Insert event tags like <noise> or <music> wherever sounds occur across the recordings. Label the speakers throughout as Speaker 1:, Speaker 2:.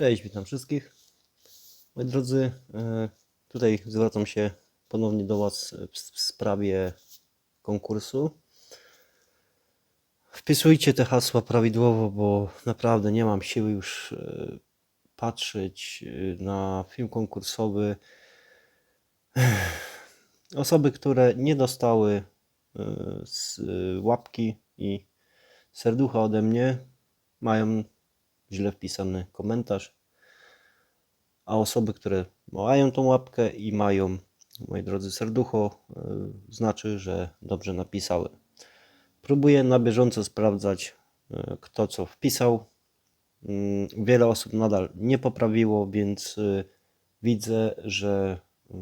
Speaker 1: Cześć, witam wszystkich. Moi drodzy, e, tutaj zwracam się ponownie do Was w sprawie konkursu. Wpisujcie te hasła prawidłowo, bo naprawdę nie mam siły już e, patrzeć e, na film konkursowy. Osoby, które nie dostały łapki i serducha ode mnie, mają źle wpisany komentarz, a osoby, które mają tą łapkę i mają, moi drodzy, serducho, y, znaczy, że dobrze napisały. Próbuję na bieżąco sprawdzać, y, kto co wpisał. Mm, Wiele osób nadal nie poprawiło, więc y, widzę, że y,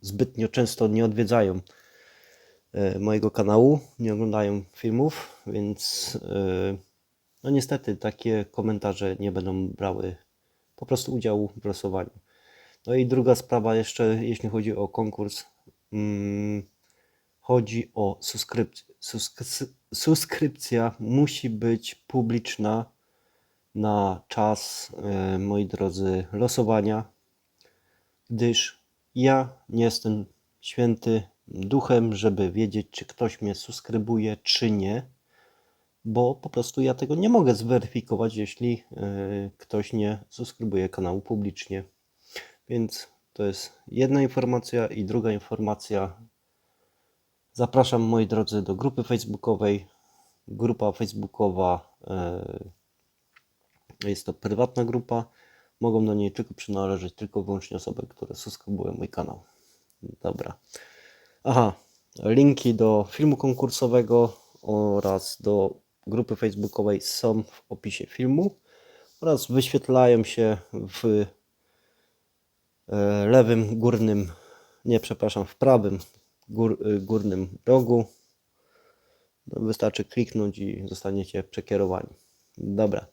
Speaker 1: zbytnio często nie odwiedzają mojego kanału, nie oglądają filmów, więc no niestety takie komentarze nie będą brały po prostu udziału w losowaniu. No i druga sprawa jeszcze, jeśli chodzi o konkurs, mm, chodzi o subskrypcję. Susk- subskrypcja musi być publiczna na czas, e, moi drodzy, losowania, gdyż ja nie jestem święty duchem, żeby wiedzieć, czy ktoś mnie subskrybuje, czy nie bo po prostu ja tego nie mogę zweryfikować, jeśli e, ktoś nie subskrybuje kanału publicznie. Więc to jest jedna informacja i druga informacja. Zapraszam moi drodzy do grupy facebookowej. Grupa facebookowa e, jest to prywatna grupa. Mogą do niej tylko przynależeć tylko wyłącznie osoby, które subskrybują mój kanał. Dobra. Aha, linki do filmu konkursowego oraz do grupy facebookowej są w opisie filmu oraz wyświetlają się w e, lewym górnym, nie przepraszam, w prawym gór, y, górnym rogu. No, Wystarczy kliknąć i zostaniecie przekierowani. Dobra.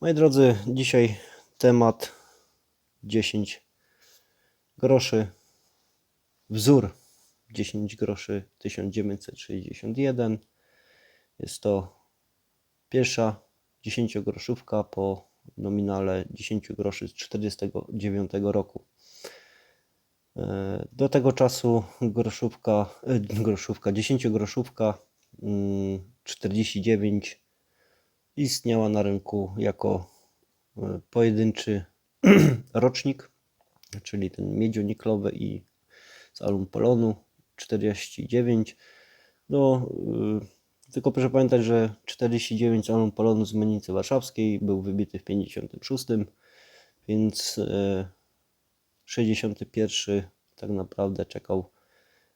Speaker 1: Moi drodzy, dzisiaj temat 10 groszy. Wzór 10 groszy 1961. Jest to pierwsza 10-groszówka po nominale 10 groszy z 1949 roku. E, Do tego czasu groszówka, e, groszówka 10-groszówka mm, 49 istniała na rynku jako e, pojedynczy <clears throat> rocznik, czyli ten miedzioniklowy i z alum polonu 49. No, y, tylko proszę pamiętać, że 49 alum polonu z Mennicy Warszawskiej był wybity w 56, więc e, 61 tak naprawdę czekał,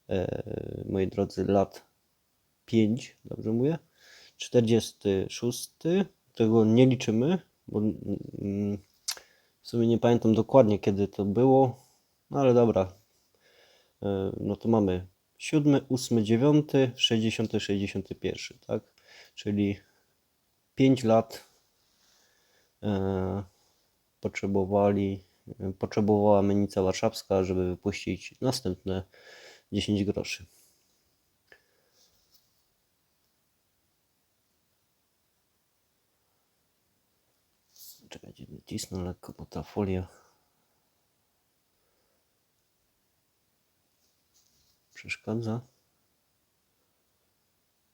Speaker 1: e, moi drodzy, lat 5, dobrze mówię? 46, tego nie liczymy, bo mm, w sumie nie pamiętam dokładnie kiedy to było, no ale dobra, E, no to mamy 7, 8, 9, 60, 61, tak? Czyli 5 lat e, potrzebowali, potrzebowała Mennica Warszawska, żeby wypuścić następne 10 groszy. Czekajcie, wycisnę lekko, bo ta folia przeszkadza.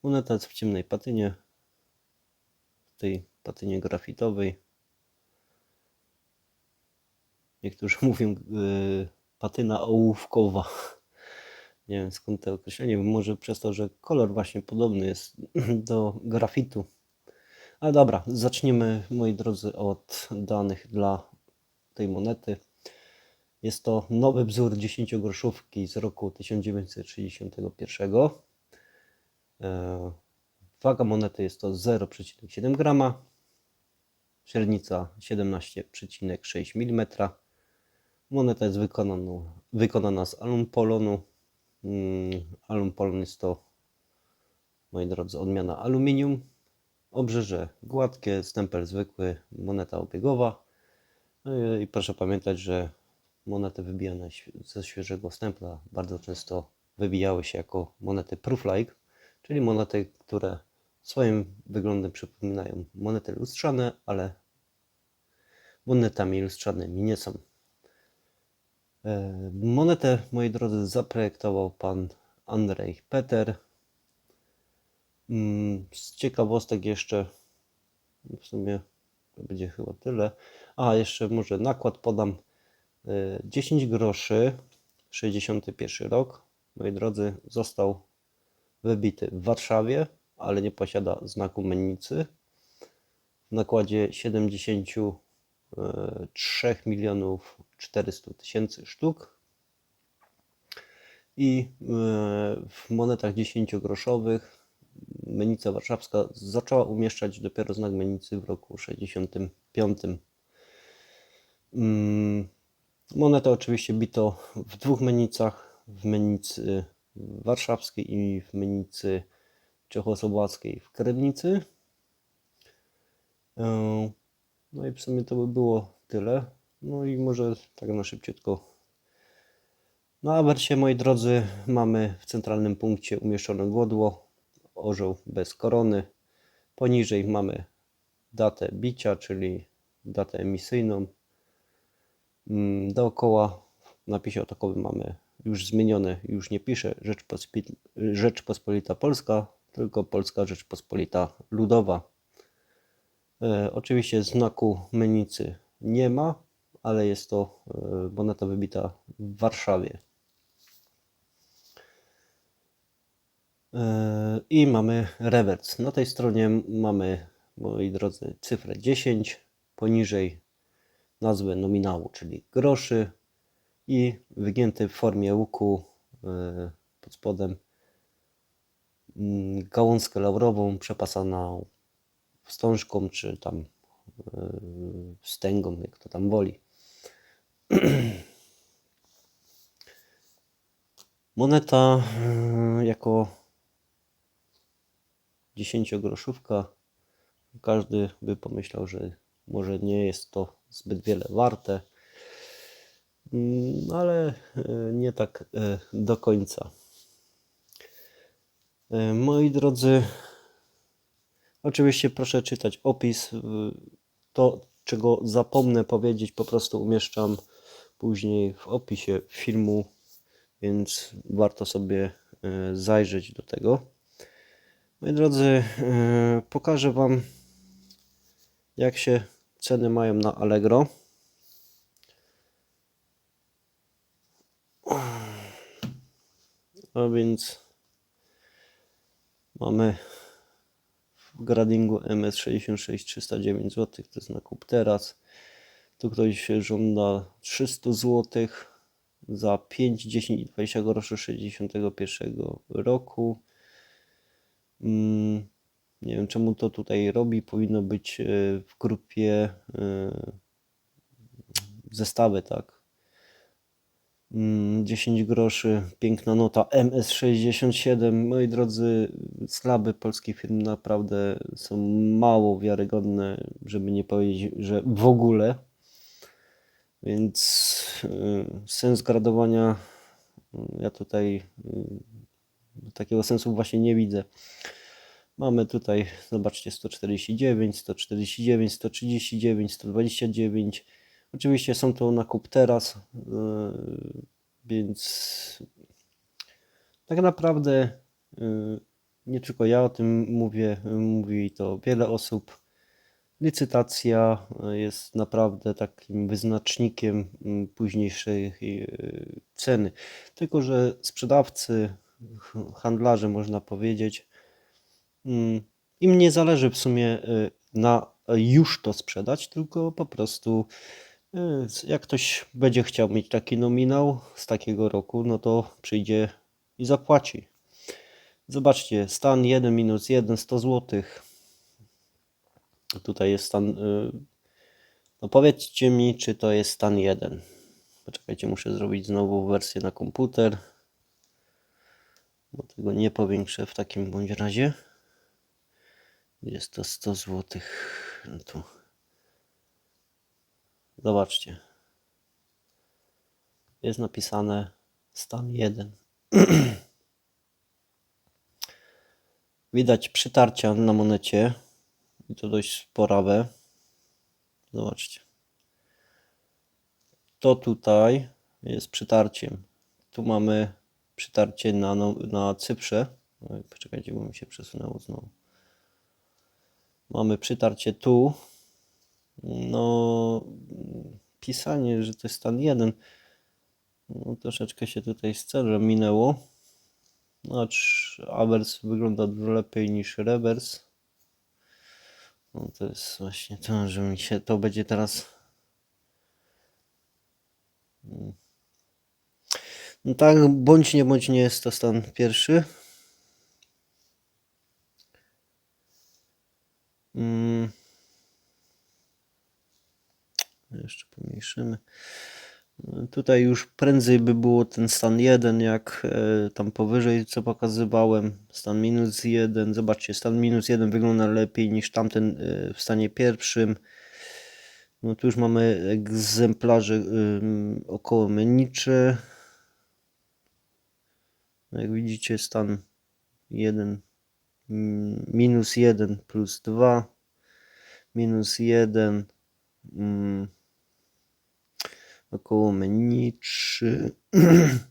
Speaker 1: Moneta w ciemnej patynie, w tej patynie grafitowej. Niektórzy <laughs> mówią yy, patyna ołówkowa. Nie wiem skąd to określenie, może przez to, że kolor właśnie podobny jest <clears throat> do grafitu. Ale dobra, zaczniemy moi drodzy od danych dla tej monety. Jest to nowy wzór 10-groszówki z roku 1961. E, Waga monety jest to 0,7 grama. Średnica 17,6 mm. Moneta jest wykonana, wykonana z alum polonu. Mm, Alum polon jest to, moi drodzy, odmiana aluminium. Obrzeże gładkie, stempel zwykły, moneta obiegowa. No i proszę pamiętać, że monety wybijane ze świeżego stempla bardzo często wybijały się jako monety proof-like, czyli monety, które swoim wyglądem przypominają monety lustrzane, ale monetami lustrzanymi nie są. E, Monetę, moi drodzy, zaprojektował pan Andrzej Peter. Mm, Z ciekawostek jeszcze w sumie to będzie chyba tyle. A, jeszcze może nakład podam. E, 10 groszy, 61 rok, moi drodzy, został wybity w Warszawie, ale nie posiada znaku mennicy. W nakładzie 73 milionów 400 tysięcy sztuk. I e, w monetach 10-groszowych mennica warszawska zaczęła umieszczać dopiero znak mennicy w roku 65. Monetę oczywiście bito w dwóch mennicach, w mennicy warszawskiej i w mennicy czechosłowackiej w Kremnicy. E, No i w sumie to by było tyle. No i może tak na szybciutko. Na awersie, moi drodzy, mamy w centralnym punkcie umieszczone godło, orzeł bez korony. Poniżej mamy datę bicia, czyli datę emisyjną. Mm, Dookoła w napisie otokowym mamy już zmienione, już nie pisze Rzeczpospolita Polska, tylko Polska Rzeczpospolita Ludowa. E, oczywiście znaku mennicy nie ma, ale jest to e, moneta wybita w Warszawie. E, I mamy rewers. Na tej stronie mamy, moi drodzy, cyfrę 10, poniżej nazwę nominału, czyli groszy i wygięty w formie łuku e, pod spodem mm, gałązkę laurową przepasaną wstążką czy tam e, wstęgą, jak to tam woli. <clears throat> Moneta e, jako 10-groszówka. Każdy by pomyślał, że może nie jest to zbyt wiele warte, Mm, ale e, nie tak e, do końca. E, Moi drodzy, oczywiście proszę czytać opis. To, czego zapomnę powiedzieć, po prostu umieszczam później w opisie filmu, więc warto sobie zajrzeć do tego. Moi drodzy, pokażę Wam, jak się ceny mają na Allegro. A więc mamy w gradingu MS 66 309 zł, to jest na kup teraz. Tu ktoś żąda 300 zł za 5, 10 i 20 groszy 61 roku. Mm, nie wiem czemu to tutaj robi. Powinno być e, w grupie e, zestawy, tak? Mm, 10 groszy, piękna nota MS67. Moi drodzy, slaby polskich firm naprawdę są mało wiarygodne, żeby nie powiedzieć, że w ogóle. Więc y, sens gradowania y, ja tutaj y, takiego sensu właśnie nie widzę. Mamy tutaj, zobaczcie, 149, 149, 139, 129. Oczywiście są to na kup teraz, yy, więc tak naprawdę yy, nie tylko ja o tym mówię, mówi to wiele osób. Licytacja yy, jest naprawdę takim wyznacznikiem yy, późniejszej ceny. Tylko, że sprzedawcy, handlarze, można powiedzieć, Mm, Im nie zależy w sumie y, na już to sprzedać, tylko po prostu y, jak ktoś będzie chciał mieć taki nominał z takiego roku, no to przyjdzie i zapłaci. Zobaczcie, stan 1 minus 1 100 zł. Tutaj jest stan. y, No powiedzcie mi, czy to jest stan 1. Poczekajcie, muszę zrobić znowu wersję na komputer. Bo tego nie powiększę w takim bądź razie. Jest to 100 zł. No tu. Zobaczcie. Jest napisane stan 1. <clears throat> Widać przytarcia na monecie. I to dość sporawe. Zobaczcie. to tutaj jest przytarciem. Tu mamy przytarcie na, na Cyprze. Poczekajcie, bo mi się przesunęło znowu. Mamy przytarcie tu. No, pisanie, że to jest stan 1. No, troszeczkę się tutaj z celem minęło. Znaczy, awers wygląda dużo lepiej niż rewers. No to jest właśnie to, że mi się to będzie teraz. Mm. No tak, bądź nie bądź nie jest to stan pierwszy. Mm. Jeszcze pomniejszymy. Tutaj już prędzej by było ten stan 1, jak e, tam powyżej, co pokazywałem. Stan minus 1. Zobaczcie, stan minus 1 wygląda lepiej niż tamten e, w stanie pierwszym. No tu już mamy egzemplarze około mennicze. No Jak widzicie, stan 1 mm, minus 1 plus 2 minus 1 mm, około 3. <clears throat>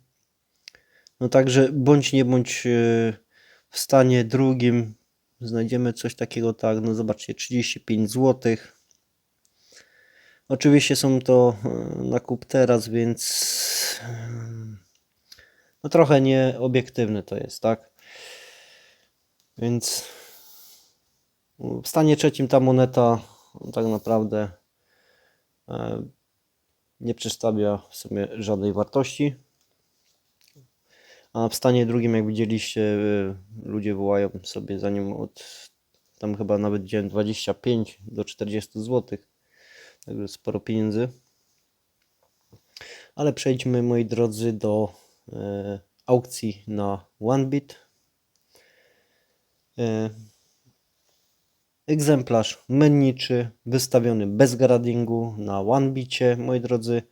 Speaker 1: No także bądź nie bądź e, w stanie drugim znajdziemy coś takiego tak, no zobaczcie 35 zł. Oczywiście są to e, na kup teraz, więc e, no trochę nieobiektywne to jest, tak? Więc w stanie trzecim ta moneta tak naprawdę e, nie przedstawia w sumie żadnej wartości. A w stanie drugim, jak widzieliście, y, ludzie wołają sobie za nią od tam chyba nawet widziałem 25 do 40 zł. Także sporo pieniędzy. Ale przejdźmy, moi drodzy, do e, aukcji na OneBit. E, egzemplarz menniczy wystawiony bez gradingu na OneBicie, moi drodzy.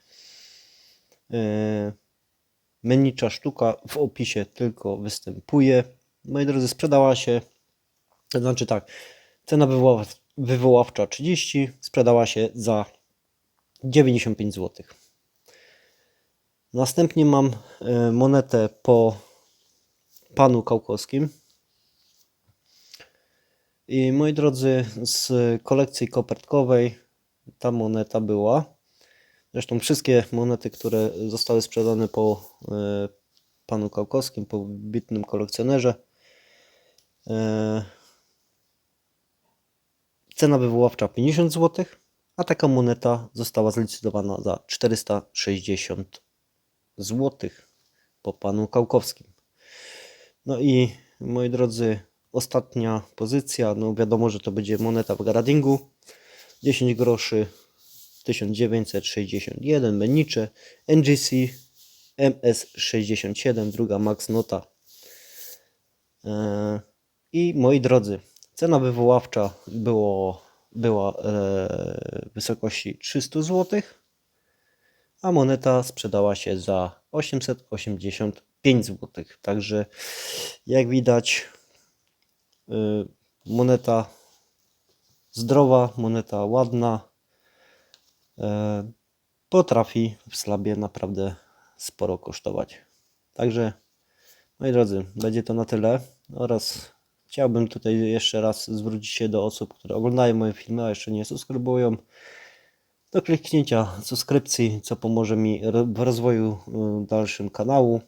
Speaker 1: E, Mennicza sztuka w opisie tylko występuje. Moi drodzy, sprzedała się, to znaczy tak, cena wywoław- wywoławcza 30, sprzedała się za 95 zł. Następnie mam e, monetę po panu Kałkowskim. I moi drodzy, z kolekcji kopertkowej ta moneta była. Zresztą wszystkie monety, które zostały sprzedane po e, panu Kałkowskim, po bitnym kolekcjonerze. E, cena wywoławcza 50 zł, a taka moneta została zlicytowana za 460 zł po panu Kałkowskim. No i moi drodzy, ostatnia pozycja, no wiadomo, że to będzie moneta w gradingu. 10 groszy 1961 mennicze NGC MS67 druga max nota E, i moi drodzy cena wywoławcza było, była e, w wysokości 300 zł a moneta sprzedała się za 885 zł także jak widać moneta zdrowa, moneta ładna e, potrafi w slabie naprawdę sporo kosztować. Także moi drodzy, będzie to na tyle oraz chciałbym tutaj jeszcze raz zwrócić się do osób, które oglądają moje filmy, a jeszcze nie subskrybują do kliknięcia subskrypcji, co pomoże mi w rozwoju y, dalszym kanału.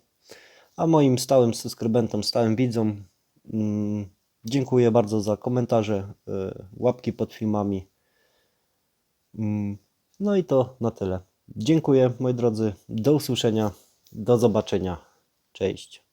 Speaker 1: A moim stałym subskrybentom, stałym widzom mm, dziękuję bardzo za komentarze, y, łapki pod filmami. Mm, No i to na tyle. Dziękuję moi drodzy, do usłyszenia, do zobaczenia. Cześć.